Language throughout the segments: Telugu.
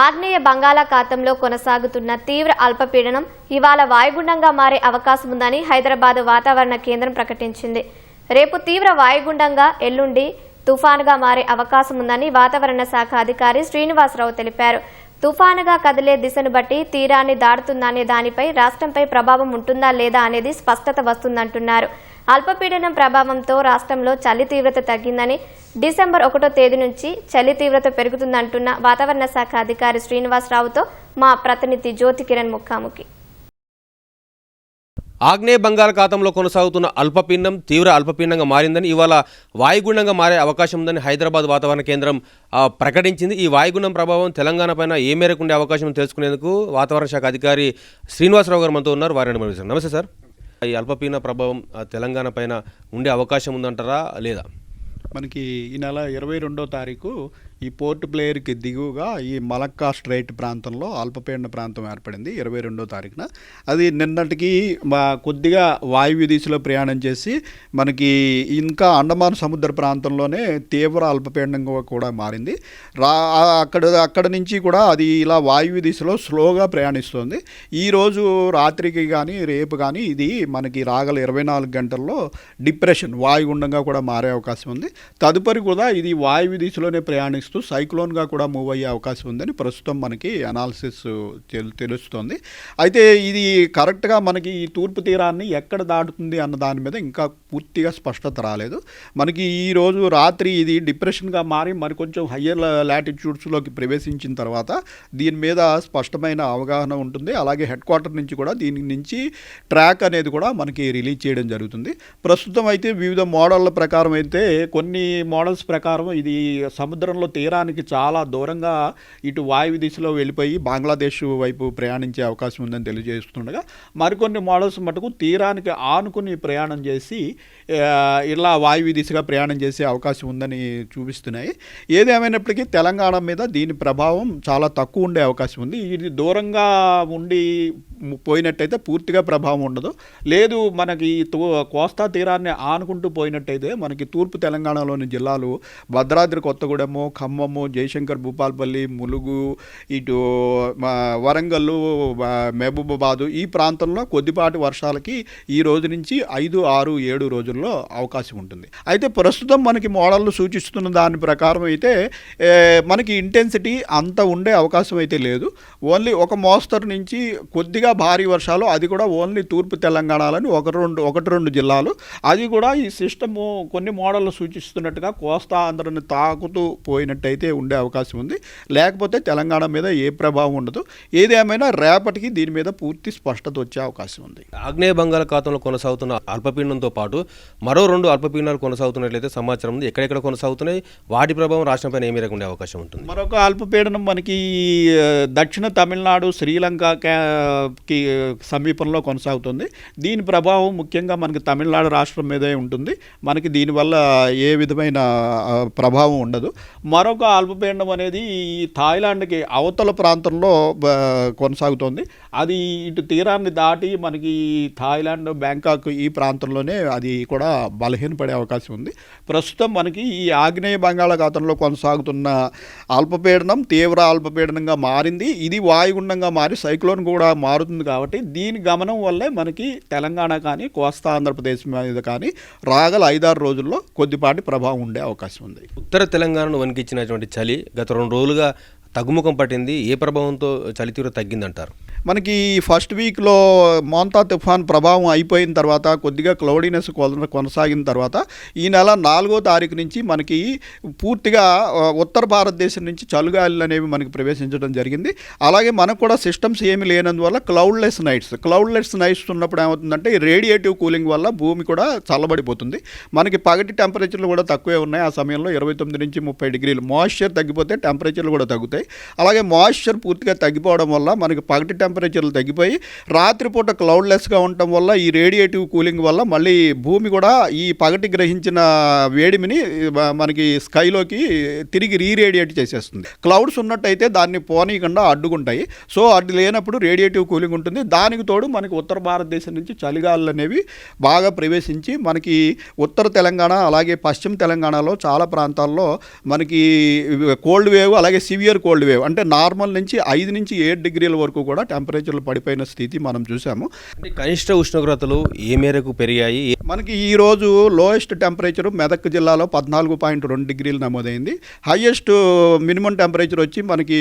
ఆగ్నేయ బంగాళాఖాతంలో కొనసాగుతున్న తీవ్ర అల్పపీడనం ఇవాళ వాయుగుండంగా మారే అవకాశం ఉందని హైదరాబాద్ వాతావరణ కేంద్రం ప్రకటించింది. రేపు తీవ్ర వాయుగుండంగా ఎల్లుండి తుఫానుగా మారే అవకాశం ఉందని వాతావరణ శాఖ అధికారి శ్రీనివాసరావు తెలిపారు. తుఫానుగా కదిలే దిశను బట్టి తీరాన్ని దాడుతుందనే దానిపై రాష్ట్రంపై ప్రభావం ఉంటుందా లేదా అనేది స్పష్టత వస్తుందంటున్నారు. అల్పపీడనం ప్రభావంతో రాష్ట్రంలో చలి తీవ్రత తగ్గిందని డిసెంబర్ ఒకటో తేదీ నుంచి చలి తీవ్రత పెరుగుతుందంటున్న వాతావరణ శాఖ అధికారి శ్రీనివాసరావుతో మా ప్రతినిధి జ్యోతి కిరణ్ ముఖాముఖి. ఆగ్నేయ బంగాళాఖాతంలో కొనసాగుతున్న అల్పపిండం తీవ్ర అల్పపిండంగా మారిందని ఇవాళ వాయుగుండంగా మారే అవకాశం ఉందని హైదరాబాద్ వాతావరణ కేంద్రం ప్రకటించింది. ఈ వాయుగుండం ప్రభావం తెలంగాణ పైన ఏ మేరకు ఉండే అవకాశం తెలుసుకునేందుకు వాతావరణ శాఖ అధికారి శ్రీనివాసరావు గారు మనతో ఉన్నారు. వారిని మనం నమస్తే సార్. ఈ అల్పపీన ప్రభావం తెలంగాణ పైన ఉండే అవకాశం ఉందంటారా లేదా? మనకి ఈ నెల ఇరవై రెండో తారీఖు ఈ పోర్ట్ ప్లేయర్కి దిగువగా ఈ మలక్కా స్ట్రైట్ ప్రాంతంలో అల్పపీడన ప్రాంతం ఏర్పడింది ఇరవై రెండో తారీఖున. అది నిన్నటికి కొద్దిగా వాయువ్య దిశలో ప్రయాణం చేసి మనకి ఇంకా అండమాన్ సముద్ర ప్రాంతంలోనే తీవ్ర అల్పపీడనంగా కూడా మారింది. రా అక్కడ అక్కడ నుంచి కూడా అది ఇలా వాయువ్య దిశలో స్లోగా ప్రయాణిస్తుంది. ఈరోజు రాత్రికి కానీ రేపు కానీ ఇది మనకి రాగల ఇరవై నాలుగు గంటల్లో డిప్రెషన్ వాయుగుండంగా కూడా మారే అవకాశం ఉంది. తదుపరి కూడా ఇది వాయువ్య దిశలోనే ప్రయాణిస్తూ సైక్లోన్గా కూడా మూవ్ అయ్యే అవకాశం ఉందని ప్రస్తుతం మనకి అనాలిసిస్ తెలు- తెలుస్తోంది. అయితే ఇది కరెక్ట్గా మనకి ఈ తూర్పు తీరాన్ని ఎక్కడ దాటుతుంది అన్న దాని మీద ఇంకా పూర్తిగా స్పష్టత రాలేదు. మనకి ఈ రోజు రాత్రి ఇది డిప్రెషన్గా మారి మరి కొంచెం హయ్యర్ లాటిట్యూడ్స్లోకి ప్రవేశించిన తర్వాత దీని మీద స్పష్టమైన అవగాహన ఉంటుంది. అలాగే హెడ్ క్వార్టర్ నుంచి కూడా దీని నుంచి ట్రాక్ అనేది కూడా మనకి రిలీజ్ చేయడం జరుగుతుంది. ప్రస్తుతం అయితే వివిధ మోడళ్ళ ప్రకారం అయితే కొన్ని కొన్ని మోడల్స్ ప్రకారం ఇది సముద్రంలో తీరానికి చాలా దూరంగా ఇటు వాయువు దిశలో వెళ్ళిపోయి బంగ్లాదేశ్ వైపు ప్రయాణించే అవకాశం ఉందని తెలియజేస్తుండగా మరికొన్ని మోడల్స్ మటుకు తీరానికి ఆనుకుని ప్రయాణం చేసి ఇలా వాయువు దిశగా ప్రయాణం చేసే అవకాశం ఉందని చూపిస్తున్నాయి. ఏదేమైనప్పటికీ తెలంగాణ మీద దీని ప్రభావం చాలా తక్కువ ఉండే అవకాశం ఉంది. ఇది దూరంగా ఉండి పోయినట్టయితే పూర్తిగా ప్రభావం ఉండదు. లేదు మనకి కోస్తా తీరాన్ని ఆనుకుంటూ పోయినట్టయితే మనకి తూర్పు తెలంగాణలోని జిల్లాలు భద్రాద్రి కొత్తగూడెము ఖమ్మము జయశంకర్ భూపాల్పల్లి ములుగు ఇటు వరంగల్ మహబూబాబాదు ఈ ప్రాంతంలో కొద్దిపాటి వర్షాలకి ఈ రోజు నుంచి ఐదు ఆరు ఏడు రోజుల్లో అవకాశం ఉంటుంది. అయితే ప్రస్తుతం మనకి మోడళ్ళు సూచిస్తున్న దాని ప్రకారం అయితే మనకి ఇంటెన్సిటీ అంత ఉండే అవకాశం అయితే లేదు. ఓన్లీ ఒక మోస్తరు నుంచి కొద్దిగా భారీ వర్షాలు అది కూడా ఓన్లీ తూర్పు తెలంగాణలోని ఒక రెండు ఒకటి రెండు జిల్లాలు. అది కూడా ఈ సిస్టము కొన్ని మోడళ్ళు సూచిస్తున్నట్టుగా కోస్తా ఆంధ్రని తాకుతూ పోయినట్టయితే ఉండే అవకాశం ఉంది. లేకపోతే తెలంగాణ మీద ఏ ప్రభావం ఉండదు. ఏదేమైనా రేపటికి దీని మీద పూర్తి స్పష్టత వచ్చే అవకాశం ఉంది. ఆగ్నేయ బంగాళాఖాతంలో కొనసాగుతున్న అల్పపీడనంతో పాటు మరో రెండు అల్పపీడనాలు కొనసాగుతున్నట్లయితే సమాచారం ఉంది. ఎక్కడెక్కడ కొనసాగుతున్నాయి? వాటి ప్రభావం రాష్ట్రంపైన ఏ మేరకు ఉండే అవకాశం ఉంటుంది? మరొక అల్పపీడనం మనకి దక్షిణ తమిళనాడు శ్రీలంక కా- కి సమీపంలో కొనసాగుతుంది. దీని ప్రభావం ముఖ్యంగా మనకి తమిళనాడు రాష్ట్రం మీదే ఉంటుంది. మనకి దీనివల్ల ఏ విధమైన ప్రభావం ఉండదు. మరొక అల్పపీడనం అనేది ఈ థాయిలాండ్కి అవతల ప్రాంతంలో కొనసాగుతోంది. అది ఇటు తీరాన్ని దాటి మనకి థాయిలాండ్ బ్యాంకాక్ ఈ ప్రాంతంలోనే అది కూడా బలహీనపడే అవకాశం ఉంది. ప్రస్తుతం మనకి ఈ ఆగ్నేయ బంగాళాఖాతంలో కొనసాగుతున్న అల్పపీడనం తీవ్ర అల్పపీడనంగా మారింది. ఇది వాయుగుండంగా మారి సైక్లోన్ కూడా మారుతుంది కాబట్టి దీని గమనం వల్లే మనకి తెలంగాణ కానీ కోస్తా ఆంధ్రప్రదేశ్ మీద కానీ రాగల ఐదారు రోజుల్లో కొద్దిపాటి ప్రభావం ఉండే అవకాశం ఉంది. ఉత్తర తెలంగాణను వణికిచ్చినటువంటి చలి గత రెండు రోజులుగా తగ్గుముఖం పట్టింది. ఏ ప్రభావంతో చలి తీవ్ర తగ్గిందంటారు? మనకి ఫస్ట్ వీక్లో మోంతా తుఫాన్ ప్రభావం అయిపోయిన తర్వాత కొద్దిగా క్లౌడీనెస్ కొనసాగిన తర్వాత ఈ నెల నాలుగో తారీఖు నుంచి మనకి పూర్తిగా ఉత్తర భారతదేశం నుంచి చలుగాలులు అనేవి మనకి ప్రవేశించడం జరిగింది. అలాగే మనకు కూడా సిస్టమ్స్ ఏమి లేనందువల్ల క్లౌడ్లెస్ నైట్స్ క్లౌడ్లెస్ నైట్స్ ఉన్నప్పుడు ఏమవుతుందంటే రేడియేటివ్ కూలింగ్ వల్ల భూమి కూడా చల్లబడిపోతుంది. మనకి పగటి టెంపరేచర్లు కూడా తక్కువే ఉన్నాయి. ఆ సమయంలో ఇరవై తొమ్మిది నుంచి ముప్పై డిగ్రీలు. మాయిశ్చర్ తగ్గిపోతే టెంపరేచర్లు కూడా తగ్గుతాయి. అలాగే మాయిశ్చర్ పూర్తిగా తగ్గిపోవడం వల్ల మనకి పగటి టెంపరేచర్లు తగ్గిపోయి రాత్రిపూట క్లౌడ్లెస్గా ఉండటం వల్ల ఈ రేడియేటివ్ కూలింగ్ వల్ల మళ్ళీ భూమి కూడా ఈ పగటి గ్రహించిన వేడిమిని మనకి స్కైలోకి తిరిగి రీరేడియేట్ చేసేస్తుంది. క్లౌడ్స్ ఉన్నట్టయితే దాన్ని పోనీయకుండా అడ్డుకుంటాయి. సో అడ్డు లేనప్పుడు రేడియేటివ్ కూలింగ్ ఉంటుంది. దానికి తోడు మనకి ఉత్తర భారతదేశం నుంచి చలిగాలు అనేవి బాగా ప్రవేశించి మనకి ఉత్తర తెలంగాణ అలాగే పశ్చిమ తెలంగాణలో చాలా ప్రాంతాల్లో మనకి కోల్డ్ వేవ్ అలాగే సివియర్ కోల్డ్ వేవ్ అంటే నార్మల్ నుంచి ఐదు నుంచి ఏడు డిగ్రీల వరకు కూడా టెంపరేచర్లు పడిపోయిన స్థితి మనం చూసాము కనిష్ట ఉష్ణోగ్రతలు ఏ మేరకు పెరిగాయి? మనకి ఈ రోజు లోయెస్ట్ టెంపరేచర్ మెదక్ జిల్లాలో పద్నాలుగు పాయింట్ రెండు డిగ్రీలు నమోదైంది. హైయెస్ట్ మినిమం టెంపరేచర్ వచ్చి మనకి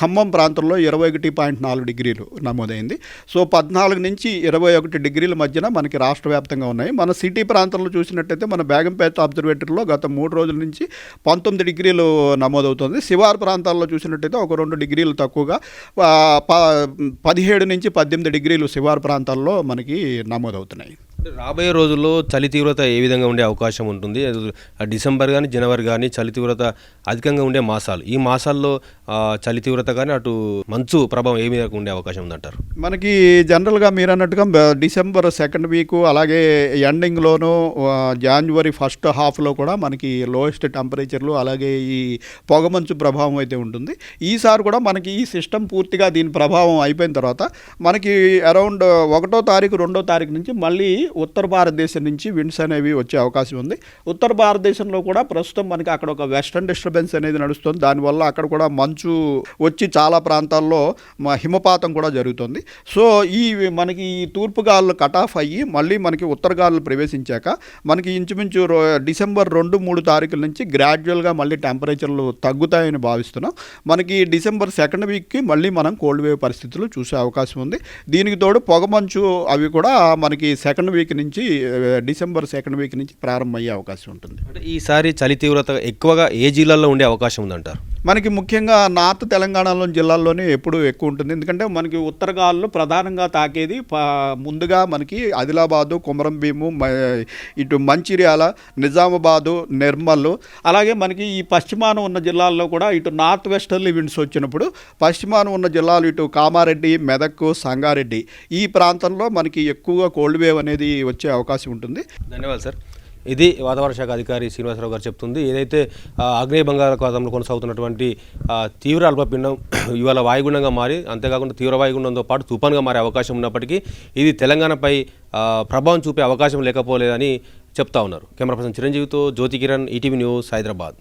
ఖమ్మం ప్రాంతంలో ఇరవై ఒకటి పాయింట్ నాలుగు డిగ్రీలు నమోదైంది. సో పద్నాలుగు నుంచి ఇరవై ఒకటి డిగ్రీల మధ్యన మనకి రాష్ట్ర వ్యాప్తంగా ఉన్నాయి. మన సిటీ ప్రాంతంలో చూసినట్టయితే మన బేగంపేట అబ్జర్వేటరీలో గత మూడు రోజుల నుంచి పంతొమ్మిది డిగ్రీలు నమోదవుతుంది. శివారు ప్రాంతాల్లో చూసినట్టయితే ఒక రెండు డిగ్రీలు తక్కువగా పదిహేడు నుంచి పద్దెనిమిది డిగ్రీలు శివారు ప్రాంతాల్లో మనకి నమోదవుతున్నాయి. రాబోయే రోజుల్లో చలి తీవ్రత ఏ విధంగా ఉండే అవకాశం ఉంటుంది? డిసెంబర్ కానీ జనవరి కానీ చలి తీవ్రత అధికంగా ఉండే మాసాలు. ఈ మాసాల్లో చలి తీవ్రత కానీ అటు మంచు ప్రభావం ఏ విధంగా ఉండే అవకాశం ఉందంటారు? మనకి జనరల్గా మీరు అన్నట్టుగా డిసెంబర్ సెకండ్ వీక్ అలాగే ఎండింగ్లోను జాన్వరి ఫస్ట్ హాఫ్లో కూడా మనకి లోయెస్ట్ టెంపరేచర్లు అలాగే ఈ పొగమంచు ప్రభావం అయితే ఉంటుంది. ఈసారి కూడా మనకి ఈ సిస్టమ్ పూర్తిగా దీని ప్రభావం అయిపోయిన తర్వాత మనకి అరౌండ్ ఒకటో తారీఖు రెండో తారీఖు నుంచి మళ్ళీ ఉత్తర భారతదేశం నుంచి విండ్స్ అనేవి వచ్చే అవకాశం ఉంది. ఉత్తర భారతదేశంలో కూడా ప్రస్తుతం మనకి అక్కడ ఒక వెస్టర్న్ డిస్టర్బెన్స్ అనేది నడుస్తుంది. దానివల్ల అక్కడ కూడా మంచు వచ్చి చాలా ప్రాంతాల్లో మా హిమపాతం కూడా జరుగుతుంది. సో ఈ మనకి ఈ తూర్పు గాలులు కట్ ఆఫ్ అయ్యి మళ్ళీ మనకి ఉత్తర గాలులు ప్రవేశించాక మనకి ఇంచుమించు డిసెంబర్ రెండు మూడు తారీఖుల నుంచి గ్రాడ్యువల్గా మళ్ళీ టెంపరేచర్లు తగ్గుతాయని భావిస్తున్నాం. మనకి డిసెంబర్ సెకండ్ వీక్కి మళ్ళీ మనం కోల్డ్ వేవ్ పరిస్థితులు చూసే అవకాశం ఉంది. దీనికి తోడు పొగమంచు అవి కూడా మనకి సెకండ్ వీక్ నుంచి ఆ, డిసెంబర్ సెకండ్ వీక్ నుంచి ప్రారంభమయ్యే అవకాశం ఉంటుంది. అంటే ఈసారి చలి తీవ్రత ఎక్కువగా ఏ జిల్లాల్లో ఉండే అవకాశం ఉందంటారు? మనకి ముఖ్యంగా నార్త్ తెలంగాణలోని జిల్లాల్లోనే ఎప్పుడు ఎక్కువ ఉంటుంది. ఎందుకంటే మనకి ఉత్తర గాలులు ప్రధానంగా తాకేది ముందుగా మనకి ఆదిలాబాదు కొమరం భీము మ- ఇటు మంచిర్యాల నిజామాబాదు నిర్మల్. అలాగే మనకి ఈ పశ్చిమాన ఉన్న జిల్లాల్లో కూడా ఇటు నార్త్ వెస్టర్లీ విండ్స్ వచ్చినప్పుడు పశ్చిమాన ఉన్న జిల్లాలు ఇటు కామారెడ్డి మెదక్ సంగారెడ్డి. ఈ ప్రాంతంలో మనకి ఎక్కువగా కోల్డ్ వేవ్ అనేది వచ్చే అవకాశం ఉంటుంది. ధన్యవాదాలు సార్. ఇది వాతావరణ శాఖ అధికారి శ్రీనివాసరావు గారు చెప్తుంది. ఏదైతే ఆగ్నేయ బంగాళాఖాతంలో కొనసాగుతున్నటువంటి తీవ్ర అల్పపిండం ఇవాళ వాయుగుండంగా మారి అంతేకాకుండా తీవ్ర వాయుగుండంతో పాటు తుఫాన్గా మారే అవకాశం ఉన్నప్పటికీ ఇది తెలంగాణపై ప్రభావం చూపే అవకాశం లేకపోలేదని చెప్తా ఉన్నారు. కెమెరా పర్సన్ చిరంజీవితో జ్యోతి కిరణ్ ఈటీవీ న్యూస్ హైదరాబాద్.